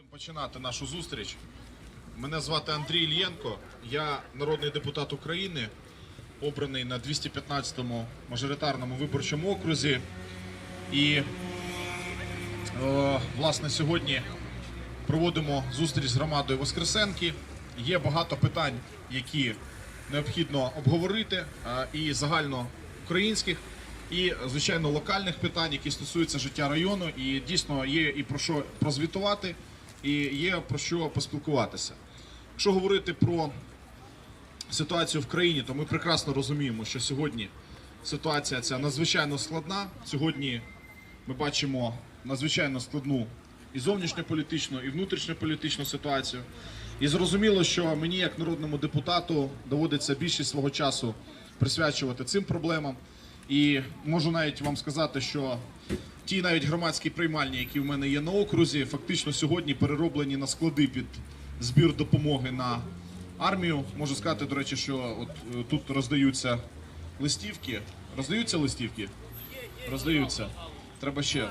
Будемо починати нашу зустріч. Мене звати Андрій Ільєнко. Я народний депутат України, обраний на 215-му мажоритарному виборчому окрузі. І е, власне сьогодні проводимо зустріч з громадою Воскресенки. Є багато питань, які необхідно обговорити, е, і загальноукраїнських, і звичайно локальних питань, які стосуються життя району. І дійсно є і про що прозвітувати, і є про що поспілкуватися. Якщо говорити про ситуацію в країні, то ми прекрасно розуміємо, що сьогодні ситуація ця надзвичайно складна. Сьогодні ми бачимо надзвичайно складну і зовнішньополітичну, і внутрішньополітичну ситуацію. І зрозуміло, що мені, як народному депутату, доводиться більшість свого часу присвячувати цим проблемам. І можу навіть вам сказати, що ті навіть громадські приймальні, які в мене є на окрузі, фактично сьогодні перероблені на склади під збір допомоги на армію. Можу сказати, до речі, що от е, тут роздаються листівки. Роздаються листівки? Роздаються. Треба ще.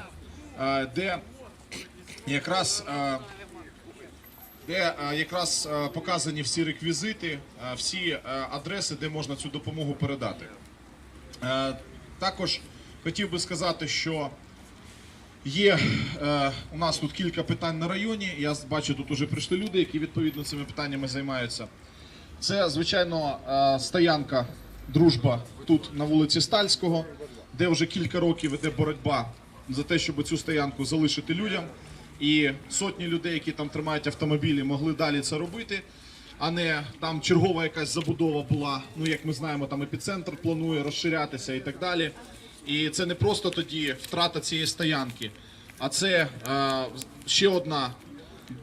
Е, Де якраз е, де якраз показані всі реквізити, всі адреси, де можна цю допомогу передати. Також хотів би сказати, що є е, у нас тут кілька питань на районі. Я бачу, тут уже прийшли люди, які відповідно цими питаннями займаються. Це, звичайно, е, стоянка Дружба тут на вулиці Стальського, де вже кілька років іде боротьба за те, щоб цю стоянку залишити людям. І сотні людей, які там тримають автомобілі, могли далі це робити, а не там чергова якась забудова була. Ну, як ми знаємо, там епіцентр планує розширятися і так далі. І це не просто тоді втрата цієї стоянки, а це е, ще одна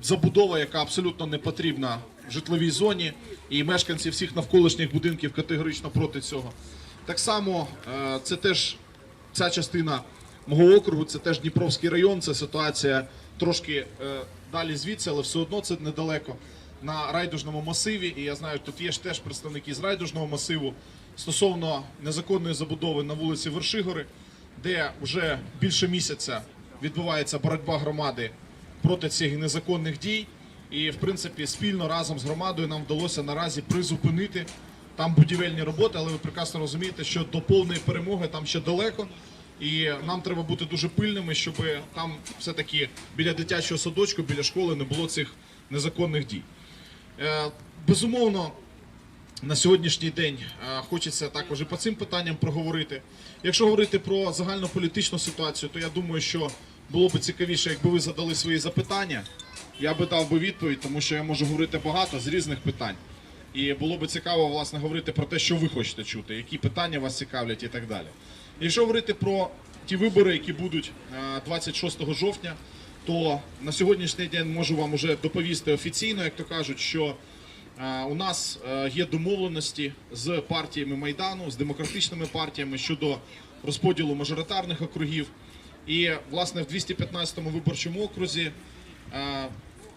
забудова, яка абсолютно не потрібна в житловій зоні, і мешканці всіх навколишніх будинків категорично проти цього. Так само е, це теж ця частина мого округу, це теж Дніпровський район, це ситуація трошки е, далі звідси, але все одно це недалеко. На райдужному масиві, і я знаю, тут є ж теж представники з райдужного масиву стосовно незаконної забудови на вулиці Вершигори, де вже більше місяця відбувається боротьба громади проти цих незаконних дій. І, в принципі, спільно разом з громадою нам вдалося наразі призупинити там будівельні роботи, але ви прекрасно розумієте, що до повної перемоги там ще далеко. І нам треба бути дуже пильними, щоб там все-таки біля дитячого садочку, біля школи не було цих незаконних дій. Е, Безумовно, на сьогоднішній день хочеться також і по цим питанням проговорити. Якщо говорити про загальну політичну ситуацію, то я думаю, що було б цікавіше, якби ви задали свої запитання. Я би дав би відповідь, тому що я можу говорити багато з різних питань. І було б цікаво власне говорити про те, що ви хочете чути, які питання вас цікавлять і так далі. Якщо говорити про ті вибори, які будуть е, 26 жовтня, то на сьогоднішній день можу вам уже доповісти офіційно, як то кажуть, що у нас е, є домовленості з партіями Майдану, з демократичними партіями щодо розподілу мажоритарних округів. І власне в 215-му виборчому окрузі е,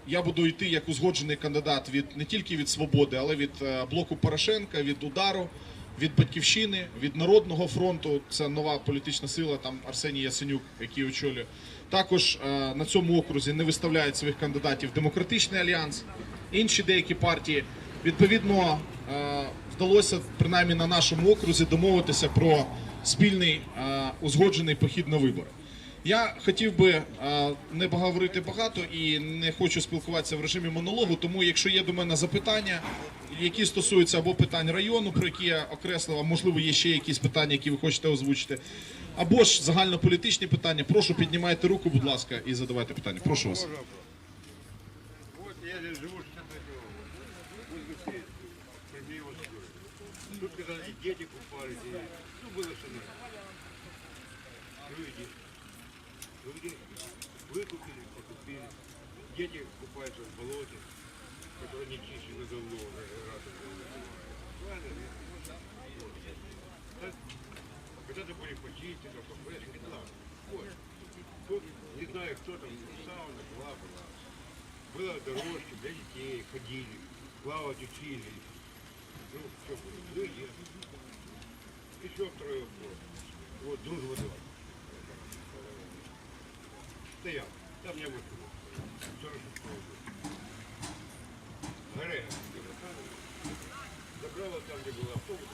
я буду йти як узгоджений кандидат від не тільки від свободи, але від е, блоку Порошенка, від удару, від батьківщини, від народного фронту. Це нова політична сила. Там Арсеній Ясенюк, який очолює. Також на цьому окрузі не виставляють своїх кандидатів демократичний альянс, інші деякі партії. Відповідно, е, вдалося принаймні на нашому окрузі домовитися про спільний е, узгоджений похід на вибори. Я хотів би е, не говорити багато і не хочу спілкуватися в режимі монологу. Тому, якщо є до мене запитання, які стосуються або питань району, про які я окреслив, а можливо є ще якісь питання, які ви хочете озвучити, або ж загальнополітичні питання, прошу піднімайте руку, будь ласка, і задавайте питання. Прошу вас. Вот я здесь живу 63 года. Вот здесь пойми вот сюда. Тут когда и дети купались, и, ну было что надо. Люди. Люди выкупили, покупили. Дети купаются в болоте, которое не чище на давно, даже раз это было. Правильно? Вот. Так, Когда-то были почистили, кафешки, да. Вот. Тут не знаю, кто там, сауна, была, была. Было дорожки для детей, ходили, плавать учились. Ну, что было, люди. Еще второй вопрос. Вот, дружба два. Стоял. Там я вышел. Гарега. Забрала там, где был автобус,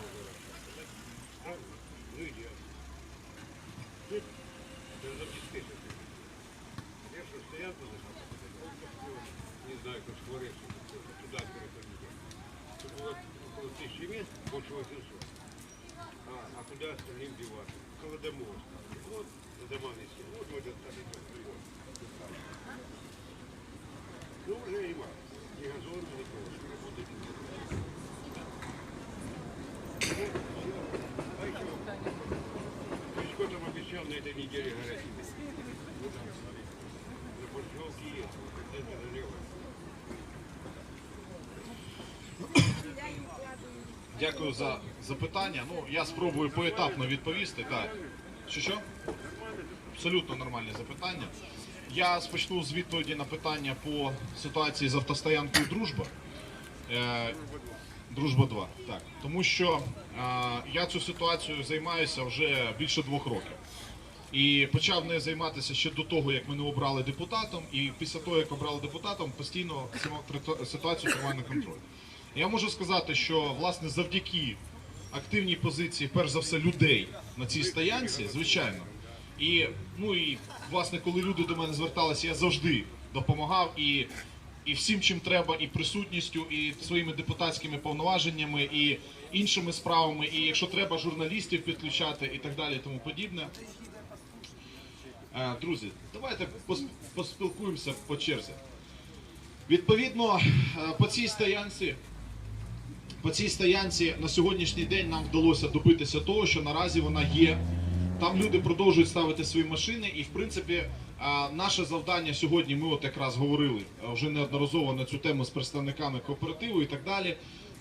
Дякую за запитання. Ну, я спробую поетапно відповісти. Так. Що що? Абсолютно нормальне запитання. Я спочну з відповіді на питання по ситуації з автостоянкою Дружба. Е, Дружба 2. Так. Тому що е, я цю ситуацію займаюся вже більше двох років. І почав нею займатися ще до того, як мене обрали депутатом. І після того, як обрали депутатом, постійно ситуацію тримаю на контроль. Я можу сказати, що власне завдяки активній позиції, перш за все, людей на цій стоянці, звичайно. І ну і власне, коли люди до мене зверталися, я завжди допомагав і, і всім, чим треба, і присутністю, і своїми депутатськими повноваженнями, і іншими справами, і якщо треба, журналістів підключати і так далі, і тому подібне. Е, Друзі, давайте поспілкуємося по черзі. Відповідно, е, по цій стоянці по цій стоянці на сьогоднішній день нам вдалося добитися того, що наразі вона є. Там люди продовжують ставити свої машини, і в принципі наше завдання сьогодні. Ми от якраз говорили вже неодноразово на цю тему з представниками кооперативу і так далі.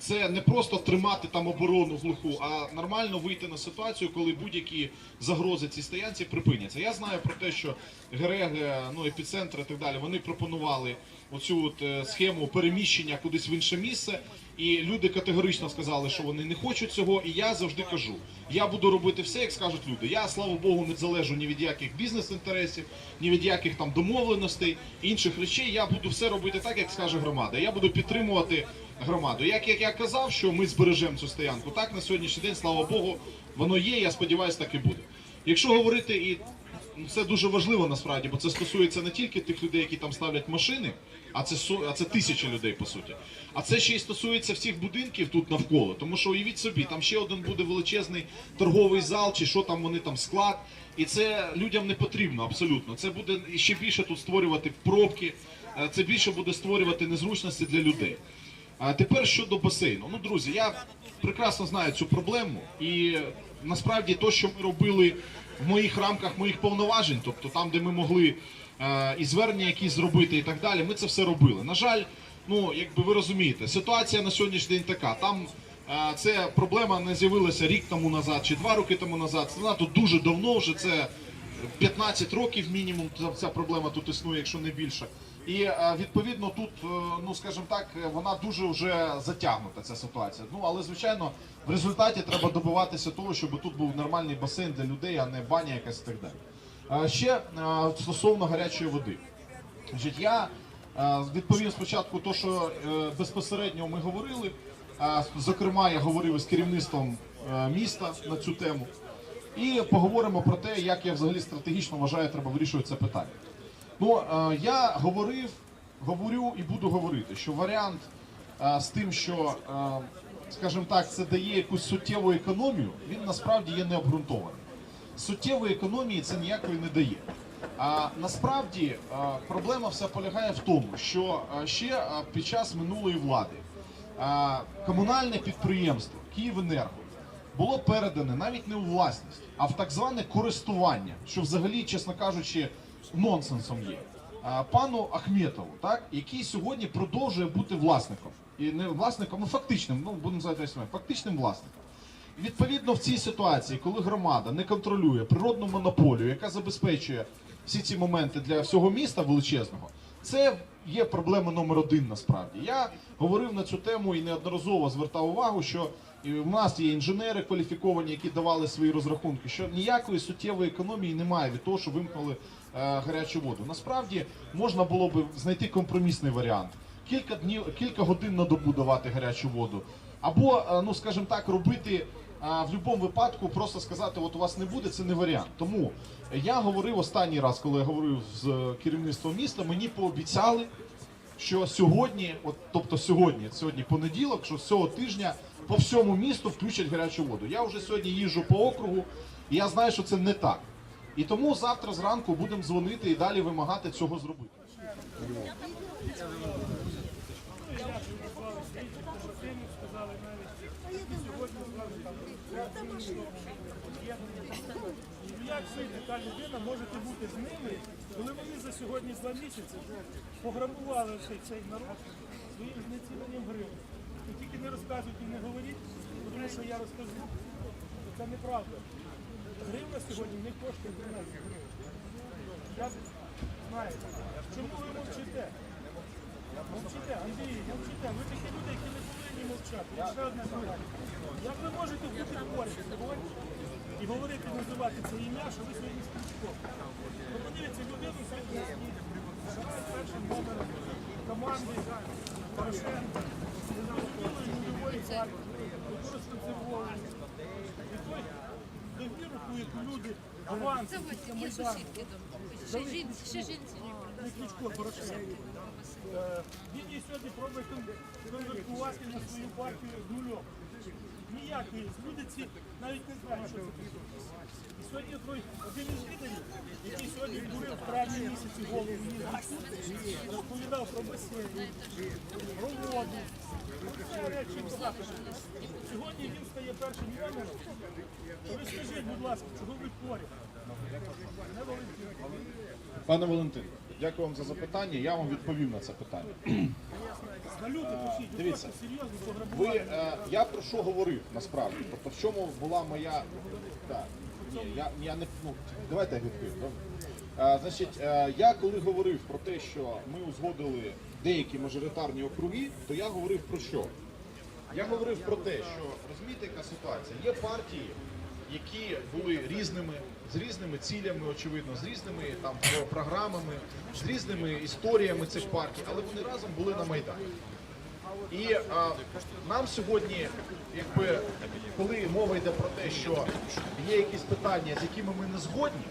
Це не просто тримати там оборону глуху, а нормально вийти на ситуацію, коли будь-які загрози цій стоянці припиняться. Я знаю про те, що ГРЕГ, ну епіцентр і так далі, вони пропонували оцю от е, схему переміщення кудись в інше місце. І люди категорично сказали, що вони не хочуть цього. І я завжди кажу: я буду робити все, як скажуть люди. Я, слава Богу, не залежу ні від яких бізнес-інтересів, ні від яких там домовленостей, інших речей. Я буду все робити так, як скаже громада. Я буду підтримувати громаду. Як, як я казав, що ми збережемо цю стоянку, так на сьогоднішній день, слава Богу, воно є. Я сподіваюся, так і буде. Якщо говорити і Це дуже важливо насправді, бо це стосується не тільки тих людей, які там ставлять машини, а це а це тисячі людей по суті. А це ще й стосується всіх будинків тут навколо. Тому що уявіть собі, там ще один буде величезний торговий зал, чи що там вони там склад. І це людям не потрібно абсолютно. Це буде ще більше тут створювати пробки, е, це більше буде створювати незручності для людей. А тепер щодо басейну. Ну, друзі, я прекрасно знаю цю проблему, і насправді то, що ми робили в моїх рамках моїх повноважень, тобто там, де ми могли е, і звернення якісь зробити, і так далі, ми це все робили. На жаль, ну якби ви розумієте, ситуація на сьогоднішній день така. Там е, це проблема не з'явилася рік тому назад чи два роки тому назад. Вона тут дуже давно вже це 15 років мінімум ця- проблема тут існує, якщо не більше. І е, відповідно тут, е, ну скажімо так, е, вона дуже вже затягнута ця ситуація. Ну але звичайно, в результаті треба добиватися того, щоб тут був нормальний басейн для людей, а не баня якась і так далі. Ще стосовно гарячої води. Я відповім спочатку то, що безпосередньо ми говорили. Зокрема, я говорив із керівництвом міста на цю тему. І поговоримо про те, як я взагалі стратегічно вважаю, треба вирішувати це питання. Ну, е, я говорив, говорю і буду говорити, що варіант е, з тим, що, е, скажімо так, це дає якусь суттєву економію, він насправді є необґрунтований. Суттєвої економії це ніякої не дає. А насправді е, проблема вся полягає в тому, що ще під час минулої влади комунальне підприємство Київенерго було передане навіть не у власність, а в так зване користування, що взагалі, чесно кажучи, нонсенсом є. Пану Ахметову, так, який сьогодні продовжує бути власником. І не власником, а фактичним, ну будемо так, фактичним власником. Відповідно, в цій ситуації, коли громада не контролює природну монополію, яка забезпечує всі ці моменти для всього міста величезного, це є проблема номер один насправді. Я говорив на цю тему і неодноразово звертав увагу, що в нас є інженери кваліфіковані, які давали свої розрахунки, що ніякої суттєвої економії немає від того, що вимкнули е, гарячу воду. Насправді можна було би знайти компромісний варіант. Кілька днів, кілька годин на добу давати гарячу воду. Або, е, ну скажімо так, робити а, в будь-якому випадку просто сказати, от у вас не буде, це не варіант. Тому я говорив останній раз, коли я говорив з е, керівництвом міста, мені пообіцяли, що сьогодні, от тобто сьогодні, сьогодні понеділок, що з цього тижня по всьому місту включать гарячу воду. Я вже сьогодні їжджу по округу, і я знаю, що це не так. І тому завтра зранку будемо дзвонити і далі вимагати цього зробити. Як ви, така людина, можете бути з ними, коли вони за сьогодні два місяці пограбували цей, народ своїм знеціненням гривень. І тільки не розказуйте і не говоріть, тому що я розкажу. Це неправда. Гривна сьогодні не коштує 13 гривень. Я знаєте, чому ви мовчите? Мовчите, Андрій, мовчите. Ви такі люди, які не повинні мовчати. Я ще одне говорю. Як ви можете бути поряд і говорити, називати це ім'я, що ви сьогодні співчуков? Ну подивіться, людину сьогодні грають першим номером команди Порошенка, незрозумілої нульової партії, використовували. І той довіру, ту, яку люди аванс, Це ось після є Майдану. Ще жінці, не не Кличко, Порошенко. Він її сьогодні пробує кон- конвертувати на свою партію з нульом. Ніякої. Люди ці навіть не знають, що це таке. І сьогодні той один із лідерів, який сьогодні дурив в травні місяці голову мені, розповідав про басейн, про воду, ці речі багато. Сьогодні він стає першим номером. Ви будь ласка, чого ви поряд? Не Валентин. Пане Валентин, дякую вам за запитання. Я вам відповім на це питання. Дивіться. Ви е, я про що говорив насправді? Тобто, в чому була моя. Так, ні, я, я не ну, давайте я відповім. добре? Е, значить, е, я коли говорив про те, що ми узгодили деякі мажоритарні округи, то я говорив про що? Я говорив про те, що розумієте, яка ситуація? Є партії, які були різними, з різними цілями, очевидно, з різними там програмами, з різними історіями цих партій, але вони разом були на майдані. І а, нам сьогодні, якби коли мова йде про те, що є якісь питання, з якими ми не згодні,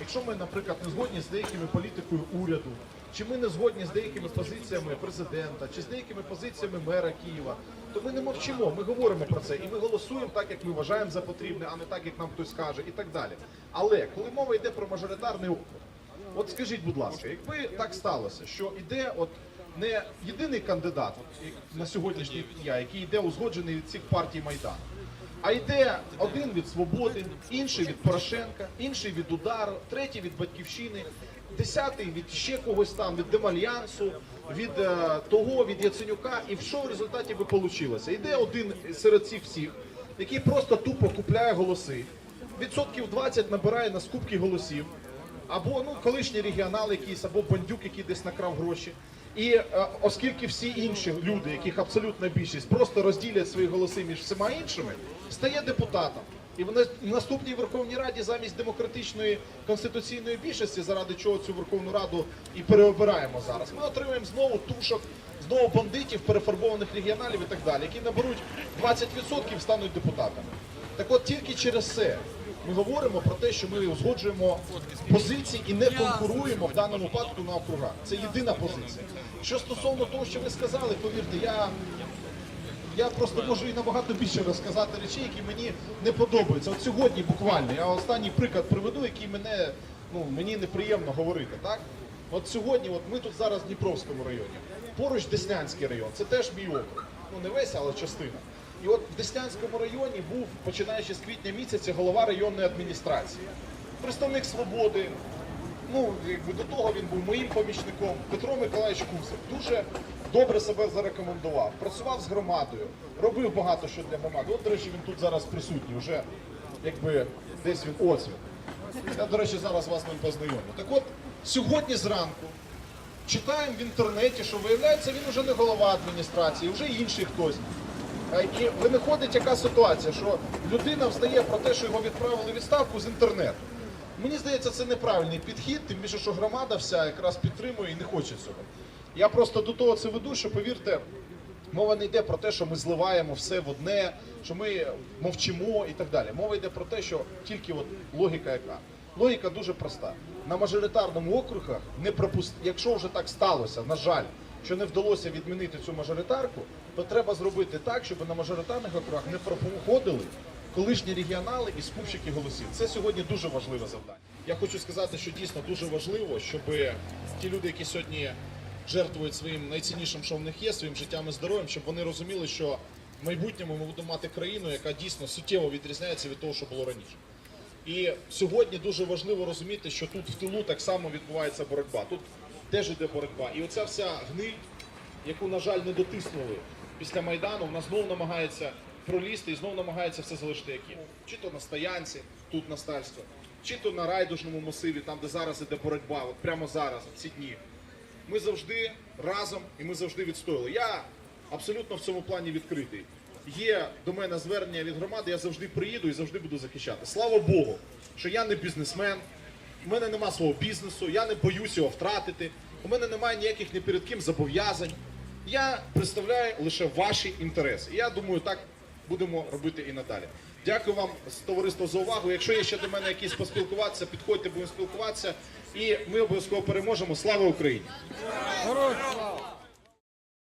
якщо ми, наприклад, не згодні з деякими політикою уряду, чи ми не згодні з деякими позиціями президента, чи з деякими позиціями мера Києва, то ми не мовчимо, ми говоримо про це і ми голосуємо так, як ми вважаємо за потрібне, а не так, як нам хтось каже, і так далі. Але коли мова йде про мажоритарний округ, От скажіть, будь ласка, якби так сталося, що іде от не єдиний кандидат на сьогоднішній дня, який йде узгоджений від цих партій Майдану, а йде один від Свободи, інший від Порошенка, інший від Удару, третій від Батьківщини, десятий від ще когось там, від Демальянсу, від е, того, від Яценюка. І що в результаті би вийшло? Йде один серед цих всіх, який просто тупо купляє голоси, відсотків 20 набирає на скупки голосів або ну колишній регіонал якийсь, або бандюк, який десь накрав гроші. І е, оскільки всі інші люди, яких абсолютна більшість, просто розділять свої голоси між всіма іншими, стає депутатом. І в наступній Верховній Раді замість демократичної конституційної більшості, заради чого цю Верховну Раду і переобираємо зараз, ми отримаємо знову тушок, знову бандитів, перефарбованих регіоналів і так далі, які наберуть 20% і стануть депутатами. Так от тільки через це ми говоримо про те, що ми узгоджуємо позиції і не конкуруємо в даному випадку на округах. Це єдина позиція. Що стосовно того, що ви сказали, повірте, я. Я просто можу і набагато більше розказати речей, які мені не подобаються. От сьогодні буквально я останній приклад приведу, який мене ну мені неприємно говорити. Так, от сьогодні, от ми тут зараз в Дніпровському районі, поруч Деснянський район, це теж мій округ. Ну не весь, але частина. І от в Деснянському районі був, починаючи з квітня місяця, голова районної адміністрації, представник свободи. Ну, якби до того він був моїм помічником, Петро Миколаївич Кузов. Дуже добре себе зарекомендував, працював з громадою, робив багато що для громади. От, до речі, він тут зараз присутній, вже якби десь він ось він. Я, до речі, зараз вас ним познайомлю. Так от, сьогодні зранку читаємо в інтернеті, що виявляється, він вже не голова адміністрації, вже інший хтось. І виходить яка ситуація, що людина взнає про те, що його відправили відставку з інтернету. Мені здається, це неправильний підхід, тим більше, що громада вся якраз підтримує і не хоче цього. Я просто до того це веду, що повірте, мова не йде про те, що ми зливаємо все в одне, що ми мовчимо і так далі. Мова йде про те, що тільки от логіка яка. Логіка дуже проста. На мажоритарному округах не пропуст... якщо вже так сталося, на жаль, що не вдалося відмінити цю мажоритарку, то треба зробити так, щоб на мажоритарних округах не проходили колишні регіонали і скупщики голосів. Це сьогодні дуже важливе завдання. Я хочу сказати, що дійсно дуже важливо, щоб ті люди, які сьогодні жертвують своїм найціннішим, що в них є, своїм життям і здоров'ям, щоб вони розуміли, що в майбутньому ми будемо мати країну, яка дійсно суттєво відрізняється від того, що було раніше. І сьогодні дуже важливо розуміти, що тут в тилу так само відбувається боротьба. Тут теж іде боротьба. І оця вся гниль, яку, на жаль, не дотиснули після Майдану, вона знов намагається пролізти і знов намагається все залишити як є. Чи то на стоянці, тут на старство, чи то на райдужному масиві, там, де зараз іде боротьба, от прямо зараз, в ці дні. Ми завжди разом і ми завжди відстояли. Я абсолютно в цьому плані відкритий. Є до мене звернення від громади, я завжди приїду і завжди буду захищати. Слава Богу, що я не бізнесмен, у мене нема свого бізнесу, я не боюсь його втратити, у мене немає ніяких ні перед ким зобов'язань. Я представляю лише ваші інтереси. Я думаю, так будемо робити і надалі. Дякую вам, товариство, за увагу. Якщо є ще до мене якісь поспілкуватися, підходьте, будемо спілкуватися. І ми обов'язково переможемо. Слава Україні!